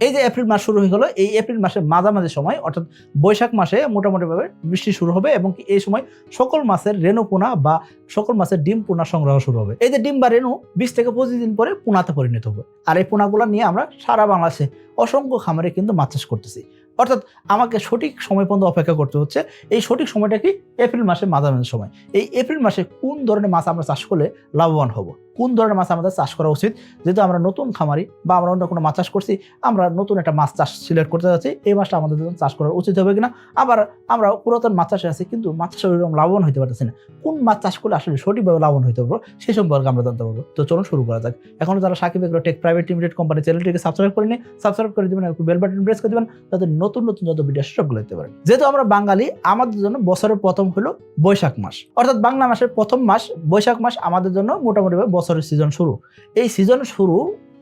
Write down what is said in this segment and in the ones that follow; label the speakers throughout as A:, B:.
A: এই যে এপ্রিল মাস শুরু হয়ে গেলো এই এপ্রিল মাসের মাঝামাঝি সময়, অর্থাৎ বৈশাখ মাসে মোটামুটিভাবে বৃষ্টি শুরু হবে এবং এই সময় সকল মাসের রেণু পোনা বা সকল মাসের ডিম পোনা সংগ্রহ শুরু হবে। এই যে ডিম বা রেণু বিশ থেকে পঁচিশ দিন পরে পোনাতে পরিণত হবে। আর এই পোনাগুলো নিয়ে আমরা সারা বাংলাদেশে অসংখ্য খামারে কিন্তু মাছ চাষ করতেছি। অর্থাৎ আমাকে সঠিক সময় পর্যন্ত অপেক্ষা করতে হচ্ছে, এই সঠিক সময়টা কি? এপ্রিল মাসের মাঝামাঝি সময়। এই এপ্রিল মাসে কোন ধরনের মাছ আমরা চাষ করলে লাভবান হব? কোন ধরনের মাছ আমাদের চাষ করা উচিত? যেহেতু আমরা নতুন খামারি বা আমরা অন্য কোনো মাছ চাষ করছি, আমরা নতুন একটা মাছ চাষ সিলেক্ট করতে যাচ্ছি, এই মাছটা আমাদের জন্য চাষ করা উচিত হবে কিনা? আবার আমরা পুরাতন মাছ চাষে আছি, কিন্তু মাছ চাষে ওইরকম লাভবান হতে পারতেছি না। কোন মাছ চাষ করলে আসলে সঠিকভাবে লাভবান হতে পারব সেই সম্পর্কে আমরা জানতে পারব। তো চলুন শুরু করা যাক। এখন যারা Sakib agro tech private limited company চ্যানেলটিকে সাবস্ক্রাইব করে নিন সাবস্ক্রাইব করে দেবেন একটু বেল বাটন প্রেস করে দেবেন যাতে নতুন নতুন যত ভিডিও সবগুলো দেখতে পারেন। যেহেতু আমরা বাঙালি, আমাদের জন্য বছরের প্রথম হলো বৈশাখ মাস। অর্থাৎ বাংলা মাসের প্রথম মাস, বৈশাখ মাস আমাদের জন্য মোটামুটিভাবে বছরের সিজন শুরু। এই সিজন শুরু,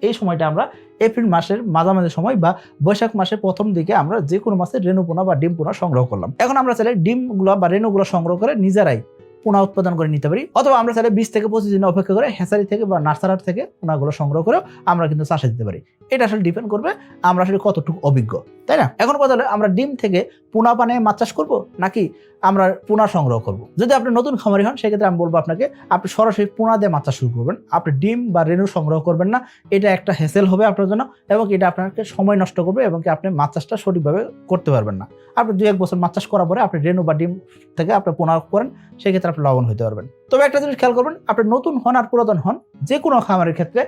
A: এই সময়টা আমরা এপ্রিল মাসের মাঝামাঝি সময় বা বৈশাখ মাসের প্রথম দিকে আমরা যে কোনো মাসের রেণুপোনা বা ডিম পোনা সংগ্রহ করলাম। এখন আমরা চাইলে ডিমগুলো বা রেণুগুলো সংগ্রহ করে নিজেরাই পোনা উৎপাদন করে নিতে পারি। অথবা আমরা চাইলে বিশ থেকে পঁচিশ দিন অপেক্ষা করে হ্যাচারি থেকে বা নার্সারার থেকে পোনাগুলো সংগ্রহ করে আমরা কিন্তু চাষে দিতে পারি। এটা আসলে ডিপেন্ড করবে আমরা আসলে কতটুকু অভিজ্ঞ। তাই না? এখন কথা হলো, আমরা ডিম থেকে পোনা পানে মাছ চাষ করব নাকি আমরা পোনা সংগ্রহ করব? যদি আপনি নতুন খামারি হন, সেক্ষেত্রে আমি বলব আপনাকে, আপনি সরাসরি পোনা দিয়ে মাছ চাষ শুরু করবেন। আপনি ডিম বা রেণু সংগ্রহ করবেন না। এটা একটা হেসেল হবে আপনার জন্য এবং এটা আপনাকে সময় নষ্ট করবে এবং কি আপনি মাছ চাষটা সঠিকভাবে করতে পারবেন না। আপনি দু এক বছর মাছ চাষ করার পরে আপনি রেণু বা ডিম থেকে আপনি পোনা করেন, সেক্ষেত্রে আপনি লবণ হতে পারবেন। তবে একটা জিনিস খেয়াল করবেন, আপনি নতুন হন আর পুরাতন হন যে কোনো খামারের ক্ষেত্রে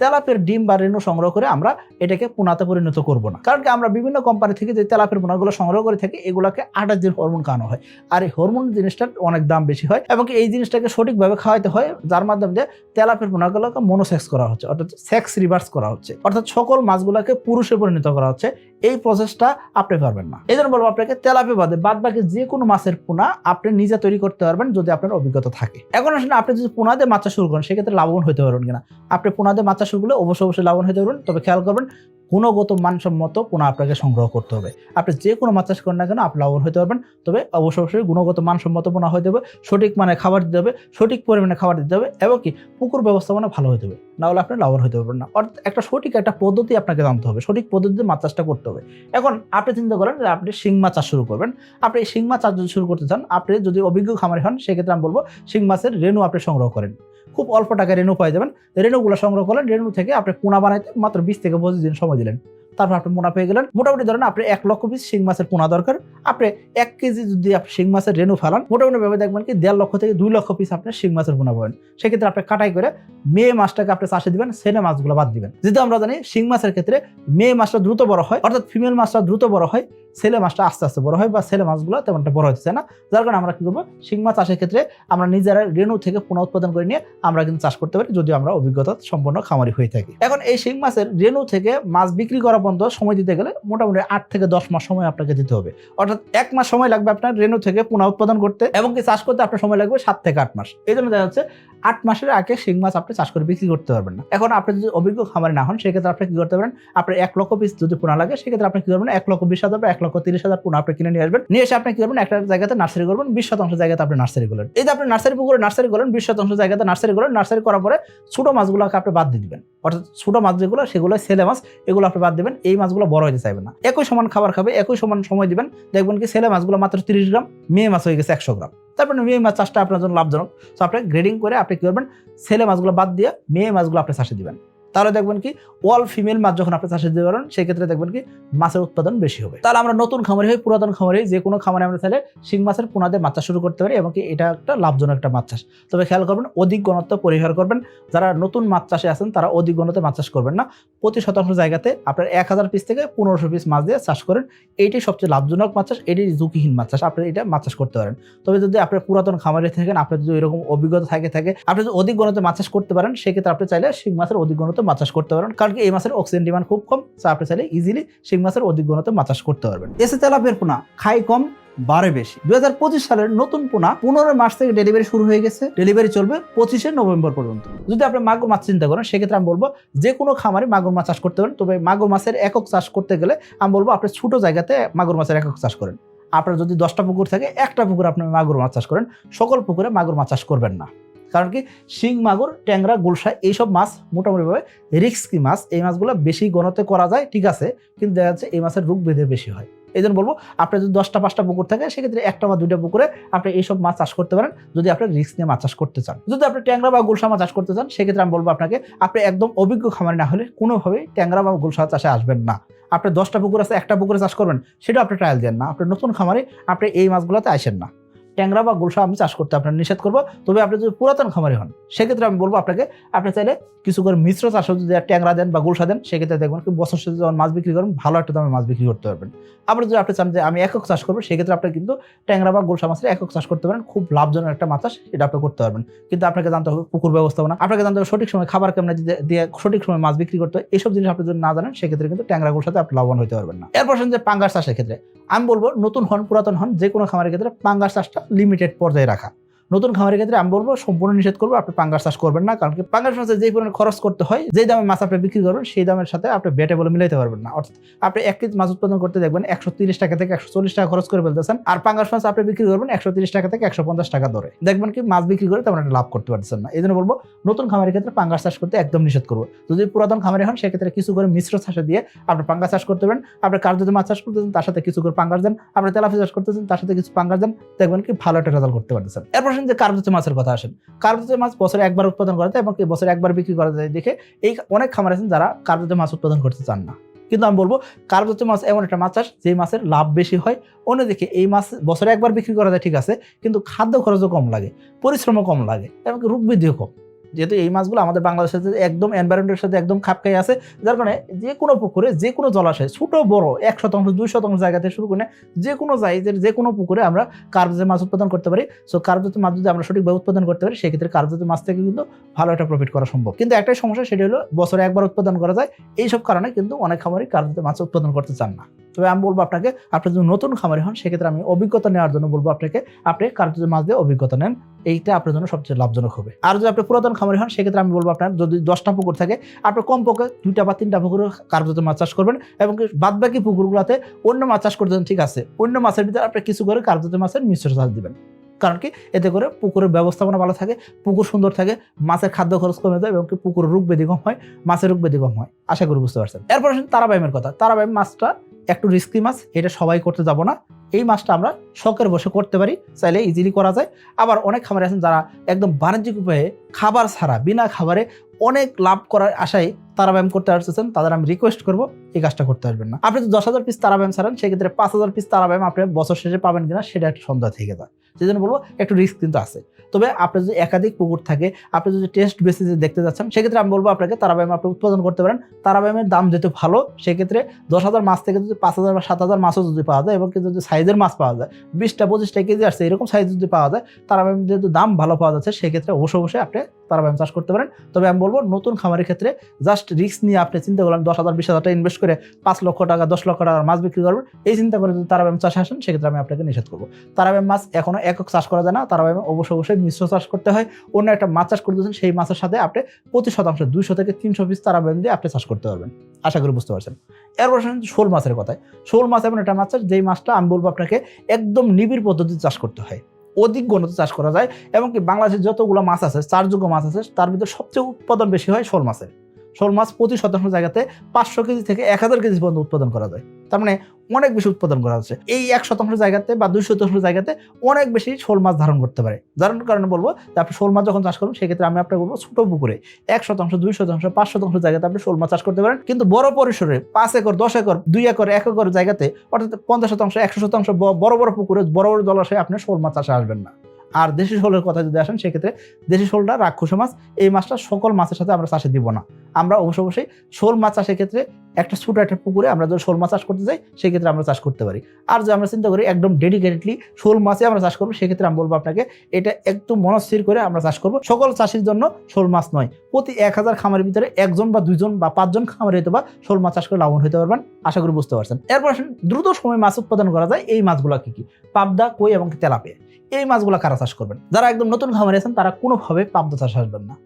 A: তেলাপের ডিম বা রেণু সংগ্রহ করে আমরা এটাকে পোনাতে পরিণত করব না। কারণ কি আমরা বিভিন্ন কোম্পানি থেকে যে তেলাপের পোনাগুলো সংগ্রহ করে থাকি, এগুলোকে আঠাশ দিন হরমোন খাওয়ানো হয়। আর এই হরমোন জিনিসটার অনেক দাম বেশি হয় এবং এই জিনিসটাকে সঠিকভাবে খাওয়াইতে হয়, যার মাধ্যমে যে তেলাপের পোনাগুলোকে মনোসেক্স করা হচ্ছে, অর্থাৎ সেক্স রিভার্স করা হচ্ছে। অর্থাৎ সকল মাছগুলোকে পুরুষে পরিণত করা হচ্ছে এই প্রসেসটা আপনি পারবেন না। এই জন্য বলব আপনাকে তেলাপি বাদে বাদ বাকি যে কোনো মাছের পোনা আপনি নিজে তৈরি করতে পারবেন যদি আপনার অভিজ্ঞতা থাকে। এখন আসলে আপনি যদি পোনা দিয়ে মাছ শুরু করেন, সেক্ষেত্রে লাভবান হতে পারবেন কিনা? আপনি পোনা দিয়ে মাছ শুরু করলে অবশ্যই অবশ্যই লাভবান হতে পারবেন। তবে খেয়াল করবেন গুণগত মানসম্মত পোনা আপনাকে সংগ্রহ করতে হবে। আপনি যে কোনো মাছ চাষ করেন না কেন, আপনি লাভবান হতে পারবেন। তবে অবশ্যই অবশ্যই গুণগত মানসম্মত পোনা হতে হবে সঠিক মানে খাবার দিতে হবে, সঠিক পরিমাণে খাবার দিতে হবে, এবং কি পুকুর ব্যবস্থাপনা ভালো হতে হবে না হলে আপনি লাভবান হতে পারবেন না। অর্থাৎ একটা সঠিক একটা পদ্ধতি আপনাকে জানতে হবে, সঠিক পদ্ধতিতে মাছ চাষটা করতে হবে। এখন আপনি চিন্তা করেন যে আপনি শিং মাছ চাষ শুরু করবেন। আপনি এই শিং মাছ চাষ যদি শুরু করতে চান, আপনি যদি অভিজ্ঞ খামারি হন, সেক্ষেত্রে আমি বলব শিং মাছের রেণু আপনি সংগ্রহ করেন। খুব অল্প টাকায় রেণু পাই যাবেন। রেণুগুলো সংগ্রহ করলেন রেণু থেকে আপনি পোনা বানাইতে মাত্র বিশ থেকে পঁচিশ দিন সময় দিলেন। তারপর আপনি পোনা পেয়ে গেলেন। মোটামুটি ধরেন আপনি এক লক্ষ পিস শিং মাছের পোনা দরকার। আপনি এক কেজি যদি আপনি শিং মাছের রেণু ফেলান, মোটামুটি ভাবে দেখবেন কি দেড় লক্ষ থেকে দুই লক্ষ পিস আপনি শিং মাছের পোনা পাবেন। সেক্ষেত্রে আপনি কাটাই করে মে মাছটাকে আপনি চাষে দিবেন, সেনে মাছগুলো বাদ দিবেন। যেহেতু আমরা জানি শিং মাছের ক্ষেত্রে মে মাছটা দ্রুত বড় হয়, অর্থাৎ ফিমেল মাছটা দ্রুত বড় হয় ছেলে মাছটা আস্তে আস্তে বড় হয় বা ছেলে মাছগুলো তেমনটা বড় হচ্ছে না? যার কারণে আমরা কি করব? শিং মাছ চাষের ক্ষেত্রে আমরা নিজেরা রেণু থেকে পুনঃ উৎপাদন করে নিয়ে আমরা কিন্তু চাষ করতে পারি যদি আমরা অভিজ্ঞতা সম্পন্ন খামারি হয়ে থাকি। এখন এই শিং মাছের রেণু থেকে মাছ বিক্রি করা পর্যন্ত সময় দিতে গেলে মোটামুটি আট থেকে দশ মাস সময় আপনাকে দিতে হবে। অর্থাৎ এক মাস সময় লাগবে আপনার রেণু থেকে পুনঃ উৎপাদন করতে এবং কি চাষ করতে আপনার সময় লাগবে সাত থেকে আট মাস। এই জন্য দেখা যাচ্ছে আট মাসের আগে শিং মাছ আপনি চাষ করে বিক্রি করতে পারবেন না। এখন আপনি যদি অভিজ্ঞ খামারি না হন, সেক্ষেত্রে আপনি কি করতে পারেন? আপনার এক লক্ষ পিস যদি পোনা লাগে, সেক্ষেত্রে আপনি কি করবেন? এক লক্ষ বিশ হাজার বা এক তিরিশ হাজার পোনা আপনি কিনে নিয়ে আসবেন। নিয়ে এসে আপনি কি করবেন? একটা জায়গাতে নার্সারি করবেন, বিশ শতাংশ জায়গাতে আপনি নার্সারি করলেন। এই যে আপনি নার্সারি পুকুরে নার্সারি করলেন, বিশ শতাংশ জায়গাতে নার্সারি করলেন নার্সারি করার পরে ছোটো মাছগুলোকে আপনি বাদ দিয়ে দিবেন। অর্থাৎ ছোটো মাছ যেগুলো, সেগুলো ছেলে মাছ, এগুলো আপনি বাদ দেবেন, এই মাছগুলো বড় হতে চাইবেন না। একই সমান খাবার খাবে, একই সমান সময় দিবেন। দেখবেন কি ছেলে মাছগুলো মাত্র তিরিশ গ্রাম, মেয়ে মাছ হয়ে গেছে একশো গ্রাম। তারপরে মেয়ে মাছ চাষটা আপনার জন্য লাভজনক। তো আপনি গ্রেডিং করে আপনি কি করবেন? ছেলে মাছগুলো বাদ দিয়ে মেয়ে মাছগুলো আপনি চাষে দিবেন। তাহলে দেখবেন কি অল ফিমেল মাছ যখন আপনি চাষে দিতে পারেন, সেক্ষেত্রে দেখবেন কি, মাছের উৎপাদন বেশি হবে। তাহলে আমরা নতুন খামারি হই, পুরাতন খামারি যে কোনো খামারে আমরা তাহলে শিং মাছের পোনাদের মাছ চাষ শুরু করতে পারি এবং কি এটা একটা লাভজনক একটা মাছ চাষ। তবে খেয়াল করবেন, অধিক ঘনত্ব পরিহার করবেন। যারা নতুন মাছ চাষে আছেন, তারা অধিক ঘনত্বে মাছ চাষ করবেন না। প্রতি শতাংশ জায়গাতে আপনার এক হাজার পিস থেকে পনেরোশো পিস মাছ দিয়ে চাষ করেন। এইটাই সবচেয়ে লাভজনক মাছ চাষ, এটি ঝুঁকিহীন মাছ চাষ। আপনি এটা মাছ চাষ করতে পারেন। তবে যদি আপনার পুরাতন খামারে থাকেন, আপনার যদি এরকম অভিজ্ঞতা থাকে থাকে, আপনি যদি অধিক ঘনত্বে মাছ চাষ করতে পারেন, সেক্ষেত্রে আপনি চাইলে শিং মাছের অধিক ঘনত্বে মাছ চাষ করতে পারেন কারণ কি এই মাছের অক্সিজেন ডিমান্ড খুব কম তো আপনি চাইলে ইজিলি শিং মাছের অধিক ঘনত্বে মাছ চাষ করতে পারবেন। এসে তেলাপের পোনা, খাই কম বারে বেশি। দু হাজার পঁচিশ সালের নতুন পোনা পনেরো মাস থেকে ডেলিভারি শুরু হয়ে গেছে। ডেলিভারি চলবে পঁচিশে নভেম্বর পর্যন্ত। যদি আপনি মাগুর মাছ চিন্তা করেন, সেক্ষেত্রে আমি বলব যে কোনো খামারে মাগুর মাছ চাষ করতে পারেন। তবে মাগুর মাছের একক চাষ করতে গেলে আমি বলব আপনি ছোট জায়গাতে মাগুর মাছের একক চাষ করেন। আপনার যদি দশটা পুকুর থাকে, একটা পুকুর আপনি মাগুর মাছ চাষ করেন। সকল পুকুরে মাগুর মাছ চাষ করবেন না। কারণ কি শিং, মাগুর, ট্যাংরা গুলশা এইসব মাছ মোটামুটিভাবে রিস্কি মাছ। এই মাছগুলো বেশি গণতে করা যায়, ঠিক আছে, কিন্তু দেখা যাচ্ছে এই মাছের রোগ বেঁধে বেশি হয়। এই জন্য বলব, আপনার যদি দশটা, পাঁচটা পুকুর থাকে, সেক্ষেত্রে একটা বা দুইটা পুকুরে আপনি এইসব মাছ চাষ করতে পারেন, যদি আপনি রিস্ক নিয়ে মাছ চাষ করতে চান। যদি আপনি ট্যাংরা বা গুলশা মাছ চাষ করতে চান, সেক্ষেত্রে আমি বলব আপনাকে, আপনি একদম অভিজ্ঞ খামারি না হলে কোনোভাবেই ট্যাংরা বা গুলশা চাষে আসবেন না। আপনি দশটা পুকুর আছে, একটা পুকুরে চাষ করবেন সেটা আপনি ট্রায়াল দেন না। আপনি নতুন খামারে, আপনি এই মাছগুলোতে আসেন না। ট্যাংরা বা গুলশা আমি চাষ করতে আপনার নিষেধ করব। তবে আপনি যদি পুরাতন খামারি হন, সেক্ষেত্রে আমি বলব আপনাকে, আপনি চাইলে কিছু করে মিশ্র চাষও যদি ট্যাংরা দেন বা গুলশা দেন, সেক্ষেত্রে দেখবেন বছর শেষে যখন মাছ বিক্রি করেন, ভালো একটা দামে মাছ বিক্রি করতে পারবেন। আবার যদি আপনি চান যে আমি একক চাষ করব, সেক্ষেত্রে আপনি কিন্তু ট্যাংরা বা গুলশা মাছের একক চাষ করতে পারেন, খুব লাভজনক একটা মাছ চাষ এটা আপনি করতে পারবেন। কিন্তু আপনাকে জানতে হবে পুকুর ব্যবস্থাপনা, আপনাকে জানতে হবে সঠিক সময় খাবার কেমন দিয়ে- সঠিক সময় মাছ বিক্রি করতে হয় এইসব জিনিস আপনি যদি না জানেন, সেক্ষেত্রে কিন্তু ট্যাংরা গুলশাতে আপনি লাভবান হতে পারবেন না। এরপর যে পাঙ্গাস চাষের ক্ষেত্রে, আমি বলব নতুন হন, পুরাতন হন যে কোনো খামারের ক্ষেত্রে পাঙ্গাস চাষটা লিমিটেড পর্যায়ে রাখা। নতুন খামারের ক্ষেত্রে আমি বলব, সম্পূর্ণ নিষেধ করব, আপনি পাঙ্গাস চাষ করবেন না, কারণ কি পাঙ্গাস মাছে যে পরিমাণ খরচ করতে হয় যে দামে মাছ আপনি বিক্রি করবেন, সেই দামের সাথে আপনি বেটে বলে মিলাইতে পারবেন না। অর্থাৎ আপনি এক কেজি মাছ উৎপাদন করতে দেখবেন একশো তিরিশ টাকা থেকে একশো চল্লিশ টাকা খরচ করে ফেলতেছেন, আর পাঙ্গাস মাছ আপনি বিক্রি করবেন একশো তিরিশ টাকা থেকে একশো পঞ্চাশ টাকা ধরে দেখবেন কি মাছ বিক্রি করে তেমন একটা লাভ করতে পারছেন না। এই জন্য বলব, নতুন খামারের ক্ষেত্রে পাঙ্গাস চাষ করতে একদম নিষেধ করব। যদি পুরাতন খামারে হন, সেক্ষেত্রে কিছু করে মিশ্র চাষে দিয়ে আপনি পাঙ্গাস চাষ করতে পারেন। আপনি কার্যত মাছ চাষ করতেছেন, তার সাথে কিছু করে পাঙ্গাস দেন। আপনি তেলাপি চাষ করতেছেন, তার সাথে কিছু পাঙ্গাস দেন। দেখবেন কি ভালো একটা রেজাল্ট করতে পারতেছেন। এরপর শুনুন যে কার্যত মাছের কথা আসেন। কার্যত মাছ বছরে একবার উৎপাদন করা যায় এবং বছরে একবার বিক্রি করা যায় দেখে এই অনেক খামার আছেন যারা কার্যত মাছ উৎপাদন করতে চান না। কিন্তু আমি বলব কার্যত মাছ এমন একটা মাছ চাষ যে মাছের লাভ বেশি হয়। অন্যদিকে এই মাছ বছরে একবার বিক্রি করা যায় ঠিক আছে, কিন্তু খাদ্য খরচও কম লাগে, পরিশ্রমও কম লাগে এবং রোগ বৃদ্ধিও কম। যেহেতু এই মাছগুলো আমাদের বাংলাদেশের একদম এনভায়রনমেন্টের সাথে একদম খাপ খাই আছে, যার কারণে যে কোনো পুকুরে, যে কোনো জলাশয়, ছোট, বড়, এক শতাংশ, দুই শতাংশ জায়গা থেকে শুরু করে যে কোনো জায়গায় যে কোনো পুকুরে আমরা কার্বজাতীয় মাছ উৎপাদন করতে পারি। সো কার্বজাতীয় মাছ যদি আমরা সঠিকভাবে উৎপাদন করতে পারি, সেক্ষেত্রে কার্বজাতীয় মাছ থেকে কিন্তু ভালো একটা প্রফিট করা সম্ভব। কিন্তু একটাই সমস্যা, সেটা হলো বছরে একবার উৎপাদন করা যায়। এইসব কারণে কিন্তু অনেক খামারই কার্বজাতীয় মাছ উৎপাদন করতে চান না। তবে আমি বলব আপনাকে, আপনি যদি নতুন খামারি হন, সেক্ষেত্রে আমি অভিজ্ঞতা নেওয়ার জন্য বলব আপনাকে, আপনি কার্যত মাছ দিয়ে অভিজ্ঞতা নেন। এইটা আপনার জন্য সবচেয়ে লাভজনক হবে। আর যদি আপনি পুরাতন খামারি হন, সেক্ষেত্রে আমি বলব আপনার, যদি দশটা পুকুর থাকে, আপনি কমপক্ষে দুইটা বা তিনটা পুকুরে কার্যত মাছ চাষ করবেন এবং বাদ বাকি পুকুরগুলোতে অন্য মাছ চাষ করতে ঠিক আছে, অন্য মাছের ভিতরে আপনি কিছু করে কার্যত মাছের মিশ্র চাষ দিবেন। কারণ কি? এতে করে পুকুরের ব্যবস্থাপনা ভালো থাকে, পুকুর সুন্দর থাকে, মাছের খাদ্য খরচ কমে যায় এবং কি পুকুরের রোগ ব্যাধি কম হয়, মাছের রোগ ব্যাধি কম হয়। আশা করি বুঝতে পারছেন। এরপর আসেন তারাবাইমের কথা। তারাবাইম মাছটা একটু রিস্কি মাছ, এটা সবাই করতে যাব না। এই মাছটা আমরা শখের বসে করতে পারি, চাইলে ইজিলি করা যায়। আবার অনেক খামারে আছেন যারা একদম বাণিজ্যিক উপায়ে খাবার ছাড়া, বিনা খাবারে অনেক লাভ করার আশায় তারা ব্যায়াম করতে আসতেছেন। তাদের আমি রিকোয়েস্ট করব এই কাজটা করতে পারবেন না। আপনি যদি দশ হাজার পিস তারাব্যায়াম ছাড়েন, সেক্ষেত্রে পাঁচ হাজার পিস তারাব্যায়াম আপনি বছর শেষে পাবেন কিনা সেটা একটা সন্দেহ থেকে যায়। সেই জন্য বলব একটু রিস্ক কিন্তু আছে। তবে আপনার যদি একাধিক পুকুর থাকে, আপনি যদি টেস্ট বেসিসে দেখতে যাচ্ছেন, সেক্ষেত্রে আমি বলব আপনাকে তারাব্যায়াম আপনি উৎপাদন করতে পারেন। তারাব্যায়ামের দাম যেহেতু ভালো, সেক্ষেত্রে দশ হাজার মাছ থেকে যদি পাঁচ হাজার বা সাত হাজার মাছও যদি পাওয়া যায় এবং কিন্তু যদি সাইজের মাছ পাওয়া যায়। বিশটা, পঁচিশটা কেজি আসছে, এরকম সাইজ যদি পাওয়া যায়, তার যেহেতু দাম ভালো পাওয়া যাচ্ছে, সেক্ষেত্রে অবশ্যই অবশ্যই আপনি তারাব্যায়াম চাষ করতে পারেন। তবে আমি বলব, নতুন খামারের ক্ষেত্রে জাস্ট রিস্ক নিয়ে আপনি চিন্তা করলেন দশ হাজার, বিশ হাজার টাকা ইনভেস্ট করে পাঁচ লক্ষ টাকা, দশ লক্ষ টাকার মাছ বিক্রি করবেন। এই চিন্তা করে যদি তারাব্যায়াম চাষে আসেন, সেক্ষেত্রে আমি আপনাকে নিষেধ করব। তারা ব্যায়াম মাছ এখনও একক চাষ করা যায় না। তারা ব্যায়াম অবশ্যই অবশ্যই মিশ্র চাষ করতে হয়। অন্য একটা মাছ চাষ করতেছেন সেই মাছের সাথে আপনি প্রতি শতাংশ, দুইশো থেকে তিনশো পিস তারা ব্যায়াম দিয়ে আপনি চাষ করতে পারবেন। আশা করি বুঝতে পারছেন। এরপর শোল মাছের কথায়। শোল মাছ এমন একটা মাছ যেই মাছটা আমি বলব আপনাকে একদম নিবিড় পদ্ধতিতে চাষ করতে হয়। অধিক গণতে চাষ করা যায় এবং কি বাংলাদেশের যতগুলো মাছ আছে, চারযোগ্য মাছ আছে, তার ভিতরে সবচেয়ে উৎপাদন বেশি হয় শোল মাছের। শোল মাছ প্রতি শতাংশ জায়গাতে পাঁচশো কেজি থেকে এক হাজার কেজি পর্যন্ত উৎপাদন করা যায়। তার মানে অনেক বেশি উৎপাদন করা হচ্ছে। এই এক শতাংশ জায়গাতে বা দুই শতাংশ জায়গাতে অনেক বেশি শোল মাছ ধারণ করতে পারে। যার কারণে বলব যে আপনি শোল মাছ যখন চাষ করবেন, সেক্ষেত্রে আমি আপনাকে বলব ছোট পুকুরে এক শতাংশ, দুই শতাংশ, পাঁচ শতাংশ জায়গাতে আপনি শোল মাছ চাষ করতে পারেন। কিন্তু বড় পরিসরে পাঁচ একর, দশ একর, দুই একর, এক একর জায়গাতে, অর্থাৎ পঞ্চাশ শতাংশ, একশো শতাংশ বড় বড় পুকুরে, বড় বড় জলাশয়ে আপনি শোল মাছ চাষে আসবেন না। আর দেশি শোলের কথা যদি আসেন, সেক্ষেত্রে দেশি শোলটা রাক্ষস মাছ, এই মাছটা সকল মাছের সাথে আমরা চাষে দিব না। আমরা অবশ্য অবশ্যই শোল মাছ চাষের ক্ষেত্রে একটা ছোটো একটা পুকুরে আমরা যদি শোল মাছ চাষ করতে যাই, সেক্ষেত্রে আমরা চাষ করতে পারি। আর যদি আমরা চিন্তা করি একদম ডেডিকেটেডলি শোল মাছে আমরা চাষ করব, সেক্ষেত্রে আমি বলব আপনাকে, এটা একদম মনস্থির করে আমরা চাষ করব। সকল চাষির জন্য শোল মাছ নয়, প্রতি এক হাজার খামারের ভিতরে একজন বা দুজন বা পাঁচজন খামারে হয়তো বা শোল মাছ চাষ করে লাভবান হতে পারবেন, আশা করি বুঝতে পারছেন। এরপর দ্রুত সময় মাছ উৎপাদন করা যায়, এই মাছগুলো কী কী? পাবদা, কই এবং তেলাপে এই মাছগুলো কারা চাষ করবেন? যারা একদম নতুন খামারে আছেন, তারা কোনোভাবে পাবদা চাষ আসবেন না।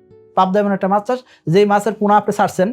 A: পাবদা এমন একটা মাছ চাষ, যেই মাছের পোনা আপনি ছাড়ছেন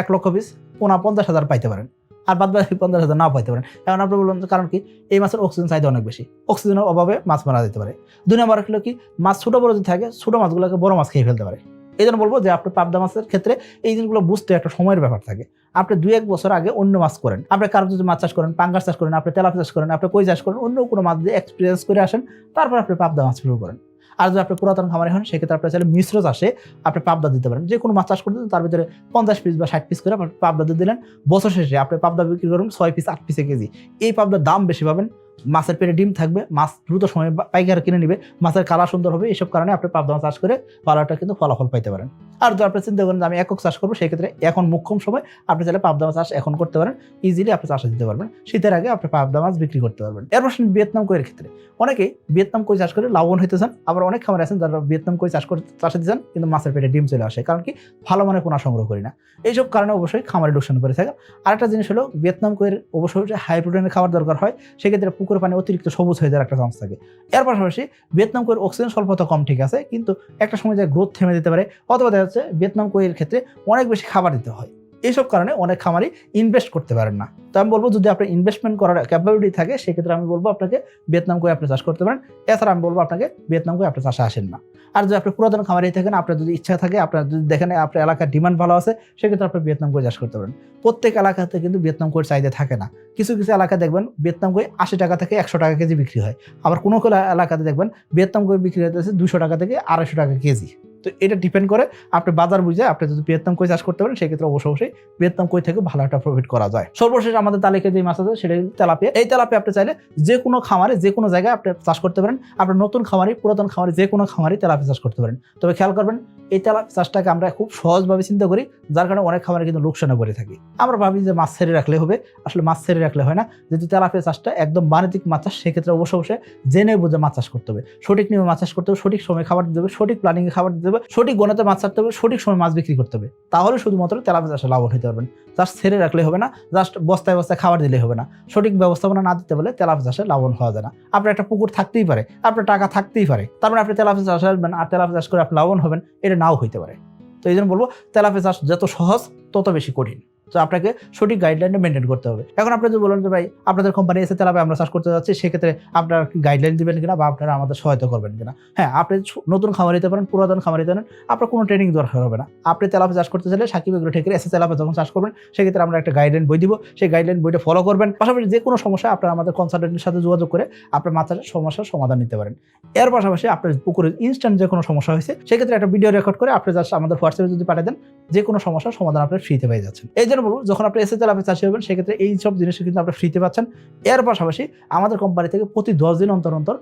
A: এক লক্ষ পিস, পোনা পঞ্চাশ হাজার পাইতে পারেন। আর বাদ বাকি পঞ্চাশ হাজার নাও পাইতে পারেন। এখন আপনি বলবেন যে কারণ কি, এই মাছের অক্সিজেন চাহিদা অনেক বেশি। অক্সিজেনের অভাবে মাছ মারা যেতে পারে। দুই নম্বর হলো কি, মাছ ছোটো বড় যদি থাকে, ছোটো মাছগুলোকে বড় মাছ খেয়ে ফেলতে পারে। এই জন্য বলব যে, আপনি পাবদা মাছের ক্ষেত্রে এই জিনিসগুলো বুঝতে একটা সময়ের ব্যাপার থাকে। আপনি দুই এক বছর আগে অন্য মাছ করেন। আপনি কারও যদি মাছ চাষ করেন, পাঙ্গাস চাষ করেন, আপনি তেলাপ চাষ করেন, আপনি কই চাষ করেন, অন্য কোনো মাছ দিয়ে এক্সপিরিয়েন্স করে আসেন, তারপর আপনি পাবদা মাছ শুরু করেন। আর যদি আপনি পুরাতন খামারে হন, সেক্ষেত্রে আপনার চাইলে মিশ্র চাষে আপনি পাবদা দিতে পারেন। যে কোনো মাছ চাষ করতে তার ভিতরে পঞ্চাশ পিস বা ষাট পিস করে আপনি পাবদা দিয়ে দিলেন। বছর শেষে আপনি পাবদা বিক্রি করুন ছয় পিস আট পিসে কেজি। এই পাবদার দাম বেশি পাবেন মাছের পেটে ডিম থাকবে, মাছ দ্রুত সময়ে পাইকারি কিনে নিবে, মাছের কালার সুন্দর হবে এইসব কারণে আপনি পাবদা চাষ করে একটা কিন্তু ফলাফল পাইতে পারেন। আর যদি আপনি চিন্তা করেন যে আমি একক চাষ করব, সেক্ষেত্রে এখন মুখ্যম সময় আপনি চাইলে পাবদা চাষ এখন করতে পারেন ইজিলি আপনি চাষে দিতে পারবেন। শীতের আগে আপনি পাবদা মাছ বিক্রি করতে পারবেন। এরপর ভিয়েতনাম কইয়ের ক্ষেত্রে। অনেকেই ভিয়েতনাম কই চাষ করে লাভবান হইতেছেন আবার অনেক খামার আছেন যারা ভিয়েতনাম কই চাষ করে চাষে দিচ্ছেন কিন্তু মাছের পেটে ডিম চলে আসে, কারণ কি ভালো মানের পোনা সংগ্রহ করি না। এইসব কারণে অবশ্যই খামারে লোকসান করে থাকে। আরেকটা জিনিস হলো, ভিয়েতনাম কইয়ের অবশ্যই হাই প্রোটিনের খাবার দরকার হয়, সেক্ষেত্রে পুকুর পানি অতিরিক্ত সবুজ হয়ে যাওয়ার একটা চান্স থাকে। এর পাশাপাশি ভিয়েতনাম কোয়ের অক্সিজেন স্বল্পতা কম ঠিক আছে, কিন্তু একটা সময় যায় গ্রোথ থেমে দিতে পারে, অথবা দেখা যাচ্ছে ভিয়েতনাম কোয়ের ক্ষেত্রে অনেক বেশি খাবার দিতে হয়। এইসব কারণে অনেক খামারই ইনভেস্ট করতে পারেন না। তো আমি বলব, যদি আপনার ইনভেস্টমেন্ট করার ক্যাপাবিলিটি থাকে, সেক্ষেত্রে আমি বলব আপনাকে ভিয়েতনাম কই আপনি চাষ করতে পারেন। এছাড়া আমি বলব আপনাকে ভিয়েতনাম কই আপনি চাষে আসেন না। আর যদি আপনি পুরাতন খামারি থাকেন, আপনার যদি ইচ্ছা থাকে, আপনার যদি দেখেন আপনার এলাকার ডিমান্ড ভালো আছে, সেক্ষেত্রে আপনি ভিয়েতনাম কই চাষ করতে পারেন। প্রত্যেক এলাকাতে কিন্তু ভিয়েতনাম কই চাহিদা থাকে না। কিছু কিছু এলাকা দেখবেন ভিয়েতনাম কই আশি টাকা থেকে একশো টাকা কেজি বিক্রি হয়। আবার কোনো কোনো এলাকাতে দেখবেন ভিয়েতনাম কই বিক্রি হতেছে দুশো টাকা থেকে আড়াইশো টাকা কেজি। তো এটা ডিপেন্ড করে, আপনি বাজার বুঝে আপনি যদি ভিয়েতনাম কই চাষ করতে পারেন, সেক্ষেত্রে অবশ্যই অবশ্যই ভিয়েতনাম কই থেকে ভালো একটা প্রফিট করা যায়। সর্বশেষ আমাদের তালিকায় যে মাছ আছে, সেটা তেলাপিয়া। এই তেলাপিয়া আপনি চাইলে যে কোনো খামারে, যে কোনো জায়গায় আপনি চাষ করতে পারেন। আপনার নতুন খামারি পুরাতন খামারি যে কোনো খামারি তেলাপিয়া চাষ করতে পারেন। তবে খেয়াল করবেন এই তেলাপিয়া চাষটাকে আমরা খুব সহজভাবে চিন্তা করি, যার কারণে অনেক খামারে কিন্তু লোকসানে পড়ে থাকি। আমরা ভাবি যে মাছ ছেড়ে রাখলে হবে, আসলে মাছ ছেড়ে রাখলে হয় না। যেহেতু তেলাপিয়া চাষটা একদম বাণিজ্যিক মাছ চাষ, সেক্ষেত্রে অবশ্যই অবশ্যই জেনে বুঝে মাছ চাষ করতে হবে। সঠিক নিয়মে মাছ চাষ করতে হবে, সঠিক সময় খাবার দিতে হবে, সঠিক প্ল্যানিংয়ে খাবার দিতে হবে, সঠিক গণতে মাছ ছাড়তে হবে, সঠিক সময় মাছ বিক্রি করতে হবে। তাহলে শুধুমাত্র তেলাপিয়া চাষে লাভবান হতে পারবেন। জাস্ট ছেড়ে রাখলে হবে না জাস্ট বস্তায় বস্তায় খাবার দিলে হবে না। সঠিক ব্যবস্থাপনা না দিতে পারলে তেলাপিয়া চাষে লাভবান হওয়া যায় না। আপনার একটা পুকুর থাকতেই পারে, আপনার টাকা থাকতেই পারে। তার মানে আপনি তেলাপিয়া চাষে আসবেন, আর তেলাপিয়া চাষ করে আপনি লাভবান হবেন, এটা নাও হইতে পারে। তো এই জন্য বলব তেলাপিয়া চাষ যত সহজ তত বেশি কঠিন। তো আপনাকে সঠিক গাইডলাইনটা মেনটেন করতে হবে। এখন আপনি যদি বলেন যে, ভাই, আপনাদের কোম্পানি এসে চালাবে, আমরা চাষ করতে যাচ্ছি, সেক্ষেত্রে আপনার গাইডলাইন দিবেন কিনা বা আপনারা আমাদের সহায়তা করবেন কিনা? হ্যাঁ আপনি নতুন খামার দিতে পারেন, পুরাতন খামার দিতে পারেন, আপনার কোনো ট্রেনিং দরকার হবে না। আপনি তেলাপিয়া চাষ করতে চাইলে সাকিব এগুলো ঠেকে এসে তেলাপিয়া যখন চাষ করবেন, সেক্ষেত্রে আমরা একটা গাইডলাইন বই দিব। সেই গাইডলাইন বইটা ফলো করবেন। পাশাপাশি যে কোনো সমস্যা আপনারা আমাদের কনসালটেন্টের সাথে যোগাযোগ করে আপনার মাথার সমস্যার সমাধান নিতে পারেন। এর পাশাপাশি আপনার পুকুরে ইনস্ট্যান্ট যে কোনো সমস্যা হয়েছে, সেক্ষেত্রে একটা ভিডিও রেকর্ড করে আপনি জাস্ট আমাদের হোয়াটসঅ্যাপে যদি পাঠিয়ে দেন, যে কোনো সমস্যার সমাধান আপনি ফ্রিতে পেয়ে যাচ্ছেন। এই জন্য বলব, যখন আপনি এসএসএল আপনি চাষি হবেন সেক্ষেত্রে এই সব জিনিস কিন্তু আপনি ফ্রিতে পাচ্ছেন। এর পাশাপাশি আমাদের কোম্পানি থেকে প্রতি দশ দিন অন্তর অন্তর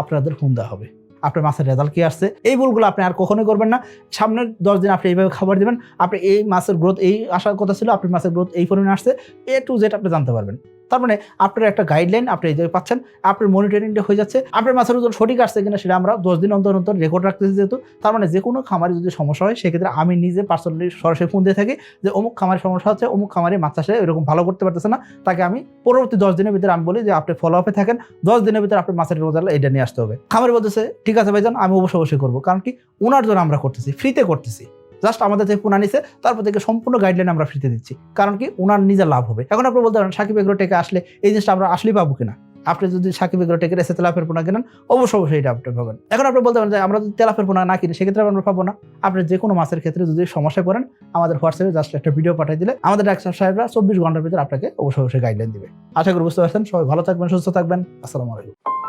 A: আপনাদের ফোন দেওয়া হবে। আপনার মাছের রেজাল্ট কি আসছে? এই ভুলগুলো আপনি আর কখনোই করবেন না। সামনের দশ দিন আপনি এইভাবে খাবার দেবেন। আপনি এই মাছের গ্রোথ এই আসার কথা ছিল, আপনার মাছের গ্রোথ এই পরিমাণে আসছে। এ টু জেড আপনি জানতে পারবেন। তার মানে আপনার একটা গাইডলাইন আপনি এই জায়গায় পাচ্ছেন, আপনার মনিটরিংটা হয়ে যাচ্ছে, আপনার মাছের ওজন সঠিক আসছে কিনা সেটা আমরা দশ দিন অন্তর অন্তর রেকর্ড রাখতেছি যেহেতু, তার মানে যে কোনো খামারে যদি সমস্যা হয়, সেক্ষেত্রে আমি নিজে পার্সোনালি সরাসরি ফোন দিয়ে থাকি যে অমুক খামারের সমস্যা হচ্ছে, অমুক খামারে মাছ চাষে এরকম ভালো করতে পারতেছে না, তাকে আমি পরবর্তী দশ দিনের ভিতরে আমি বলি যে আপনি ফলো আপে থাকেন, দশ দিনের ভিতরে আপনার মাছের রেজাল্ট এটা নিয়ে আসতে হবে। খামারে বলতেছে, ঠিক আছে ভাইজান, আমি অবশ্যই অবশ্যই করব। কারণ কি, ওনার জন্য আমরা করতেছি ফ্রিতে করতেছি। জাস্ট আমাদের থেকে পুনা নিছে, তারপর থেকে সম্পূর্ণ গাইডলাইন আমরা ফ্রিতে দিচ্ছি। কারণ কি? ওনার নিজের লাভ হবে। এখন আপনি বলতে পারেন, সাকিব এগ্রো টেকে আসলে এই জিনিসটা আমরা আসলেই পাবো কিনা? আপনি যদি সাকিব এগ্রো টেকের এসে তেলাপের পোনা কেনেন, অবশ্যই অবশ্যই এটা আপনি পাবেন। এখন আপনি বলতে পারেন যে আমরা যদি তেলাপের পোনা না কিনি, সেক্ষেত্রে আমরা পাবো না। আপনি যে কোনো মাছের ক্ষেত্রে যদি সমস্যায় পড়েন আমাদের হোয়াটসঅ্যাপে জাস্ট একটা ভিডিও পাঠিয়ে দিলে আমাদের ডাক্তার সাহেবরা চব্বিশ ঘণ্টার ভিতরে আপনাকে অবশ্যই অবশ্যই গাইডলাইন দিবে। আশা করি বুঝতে পারছেন। সবাই ভালো থাকবেন, সুস্থ থাকবেন। আসসালামু আলাইকুম।